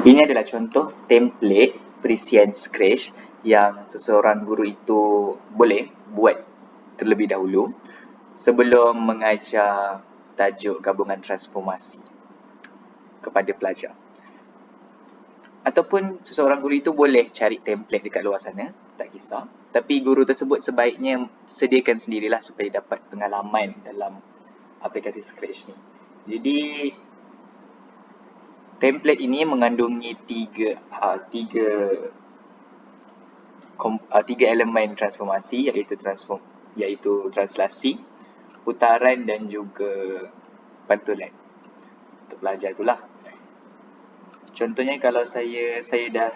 Ini adalah contoh template perisian Scratch yang seseorang guru itu boleh buat terlebih dahulu sebelum mengajar tajuk gabungan transformasi kepada pelajar. Ataupun seseorang guru itu boleh cari template dekat luar sana, tak kisah. Tapi guru tersebut sebaiknya sediakan sendirilah supaya dapat pengalaman dalam aplikasi Scratch ni. Jadi template ini mengandungi tiga uh, tiga kom, uh, tiga elemen transformasi iaitu transform iaitu translasi, putaran dan juga pantulan. Untuk belajar itulah. Contohnya kalau saya saya dah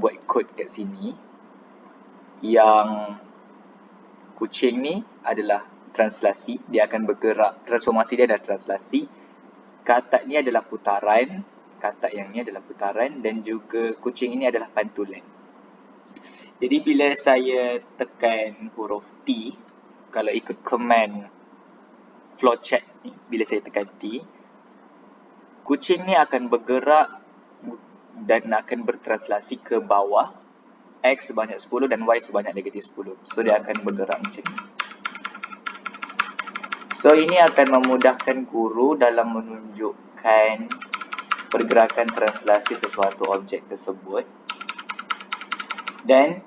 buat kod kat sini yang kucing ni adalah translasi, dia akan bergerak, transformasi dia adalah translasi. Katak ni adalah putaran, katak yang ni adalah putaran dan juga kucing ini adalah pantulan. Jadi bila saya tekan huruf T, kalau ikut command flowchart ni, bila saya tekan T, kucing ni akan bergerak dan akan bertranslasi ke bawah X sebanyak 10 dan Y sebanyak negatif 10. So dia akan bergerak macam ni. So ini akan memudahkan guru dalam menunjukkan pergerakan translasi sesuatu objek tersebut. Dan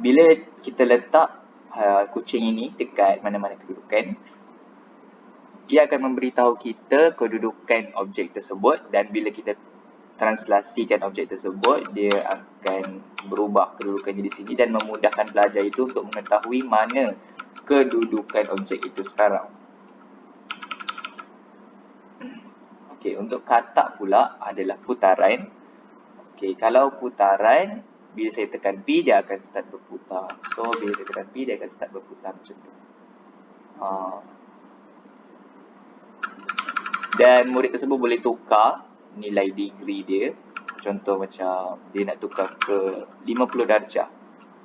bila kita letak uh, kucing ini dekat mana-mana kedudukan, ia akan memberitahu kita kedudukan objek tersebut dan bila kita translasikan objek tersebut, dia akan berubah kedudukannya di sini dan memudahkan pelajar itu untuk mengetahui mana kedudukan objek itu sekarang. Okey, untuk katak pula adalah putaran. Okey, kalau putaran, bila saya tekan P, dia akan start berputar. So, bila saya tekan P, dia akan start berputar macam tu. Uh. Dan murid tersebut boleh tukar nilai degree dia contoh macam dia nak tukar ke 50 darjah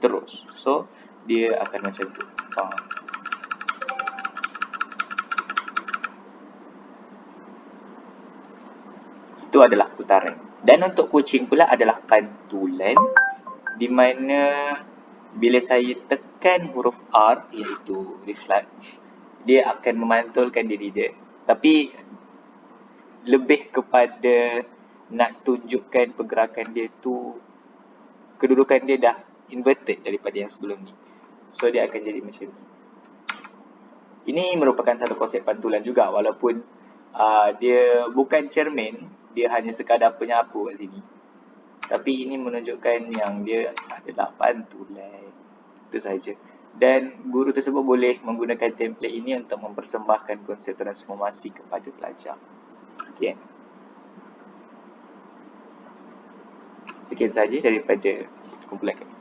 terus so dia akan macam tu ha. Itu adalah putaran dan untuk kucing pula adalah pantulan di mana bila saya tekan huruf R iaitu reflect dia akan memantulkan diri dia tapi lebih kepada nak tunjukkan pergerakan dia tu kedudukan dia dah inverted daripada yang sebelum ni. So dia akan jadi macam ni. Ini merupakan satu konsep pantulan juga walaupun uh, dia bukan cermin, dia hanya sekadar penyapu kat sini. Tapi ini menunjukkan yang dia adalah pantulan. Itu saja. Dan guru tersebut boleh menggunakan template ini untuk mempersembahkan konsep transformasi kepada pelajar. Sekian. Sekian saja daripada kumpulan kami.